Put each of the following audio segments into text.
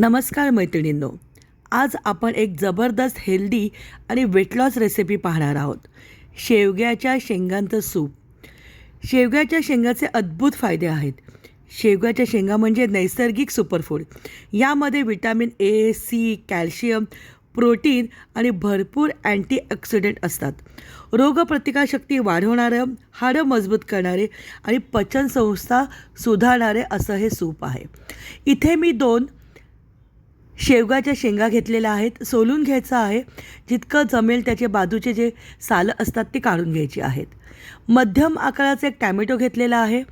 नमस्कार मैत्रिणींनो आज आपण एक जबरदस्त हेल्दी आणि वेट लॉस रेसिपी पाहणार आहोत. शेवग्याच्या शेंगांचं सूप. शेवग्याच्या शेंगाचे अद्भुत फायदे आहेत. शेवग्याच्या शेंगा म्हणजे नैसर्गिक सुपरफूड यामध्ये vitamin A C calcium protein आणि भरपूर अँटीऑक्सिडंट असतात. रोगप्रतिकारशक्ती वाढवणारं हाडं मजबूत करणारे आणि पचनसंस्था सुधारणारे असं हे सूप आहे. इथे मी दोन शेवगाच्या शेंगा घेतलेल्या आहेत सोलून घ्यायचं आहे. जितकं जमेल त्याचे बाजूचे जे सालं असतात ते काढून घ्यायची आहेत. मध्यम आकाराचा एक टॅमॅटो घेतलेला आहे.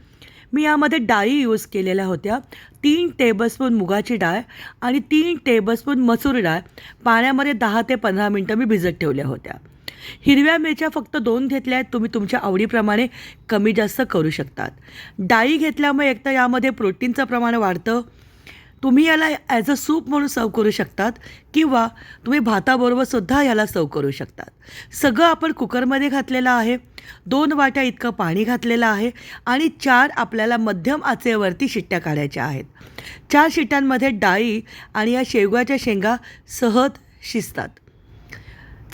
मी यामध्ये डाळी यूज केलेल्या होत्या. तीन टेबलस्पून मुगाची डाळ आणि तीन टेबलस्पून मसूर डाळ पाण्यामध्ये दहा ते पंधरा मिनटं मी भिजत ठेवल्या होत्या. हिरव्या मिरच्या फक्त दोन घेतल्या आहेत. तुम्ही तुमच्या आवडीप्रमाणे कमी जास्त करू शकतात. डाळी घेतल्यामुळे एकतर यामध्ये प्रोटीनचं प्रमाण वाढतं तुम्ही याला ॲज अ सूप म्हणून सर्व करू शकतात किंवा तुम्ही भाताबरोबरसुद्धा याला सर्व करू शकतात. सगळं आपण कुकरमध्ये घातलेलं आहे. दोन वाट्या इतकं पाणी घातलेलं आहे आणि चार आपल्याला मध्यम आचेवरती शिट्ट्या काढायच्या आहेत. चार शिट्ट्यांमध्ये डाळी आणि या शेवगाच्या शेंगा सहज शिजतात.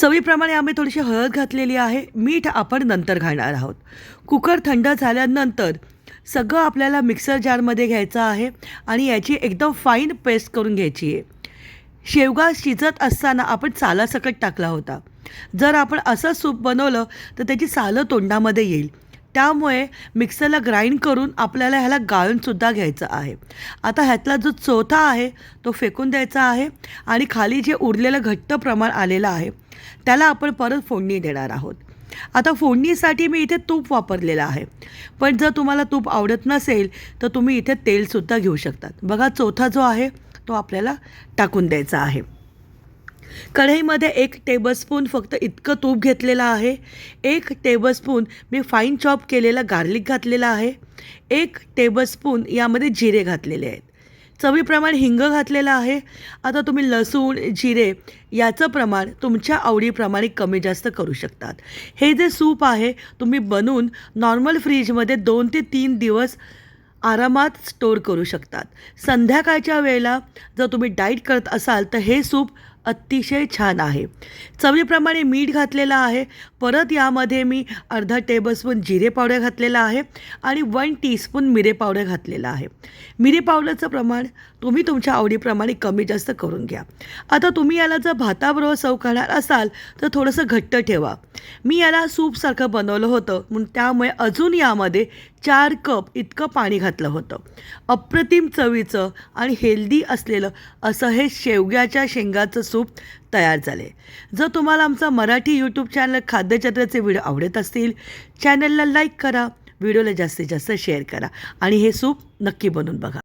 चवीप्रमाणे आम्ही थोडीशी हळद घातलेली आहे. मीठ आपण नंतर घालणार आहोत. कुकर थंड झाल्यानंतर सगळं आपल्याला मिक्सर जारमध्ये घ्यायचं आहे आणि याची एकदम फाईन पेस्ट करून घ्यायची आहे. शेवगा शिजत असताना आपण सालासकट टाकला होता. जर आपण असं सूप बनवलं तर त्याची सालं तोंडामध्ये येईल. त्यामुळे मिक्सरला ग्राइंड करून आपल्याला ह्याला गाळूनसुद्धा घ्यायचं आहे. आता ह्यातला जो चौथा आहे तो फेकून द्यायचा आहे आणि खाली जे उरलेलं घट्ट प्रमाण आलेलं आहे त्याला आपण परत फोडणी देणार आहोत. आता फोडणीसाठी मी इथे तूप वापरलेलं आहे. पण जर तुम्हाला तूप आवडत नसेल तर तुम्ही इथे तेलसुद्धा घेऊ शकतात. बघा चौथा जो आहे तो आपल्याला टाकून द्यायचा आहे. कढईमध्ये एक टेबलस्पून फक्त इतकं तूप घेतलेलं आहे. एक टेबलस्पून मी फाईन चॉप केलेलं गार्लिक घातलेलं आहे. एक टेबलस्पून यामध्ये जिरे घातलेले आहेत. चवीप्रमाणे हिंग घातलेलं आहे. आता तुम्ही लसूण जिरे याचं प्रमाण तुमच्या आवडीप्रमाणे कमी जास्त करू शकतात. हे जे सूप आहे तुम्ही बनवून नॉर्मल फ्रीजमध्ये दोन ते तीन दिवस आरामात स्टोअर करू शकतात. संध्याकाळच्या वेळेला जर तुम्ही डाईट करत असाल तर हे सूप अतिशय छान आहे. चवीप्रमाणे मीठ घातलेलं आहे. परत यामध्ये मी अर्धा टेबलस्पून जिरे पावडर घातलेला आहे आणि वन टीस्पून मिरे पावडर घातलेला आहे. मिरे पावडरचं प्रमाण तुम्ही तुमच्या आवडीप्रमाणे कमी जास्त करून घ्या. आता तुम्ही याला जर भाताबरोबर सर्व करणार असाल तर थोडंसं घट्ट ठेवा. मी याला सूपसारखं बनवलं होतं म्हणून त्यामुळे अजून यामध्ये चार कप इतकं पाणी घातलं होतं. अप्रतिम चवीचं आणि हेल्दी असलेलं असं हे शेवग्याच्या शेंगाचं सूप तयार झाले. जर तुम्हाला आमचा मराठी यूट्यूब चॅनल खाद्यचत्राचे व्हिडिओ आवडत असतील चॅनलला लाईक करा व्हिडिओला जास्तीत जास्त शेअर करा आणि हे सूप नक्की बनवून बघा.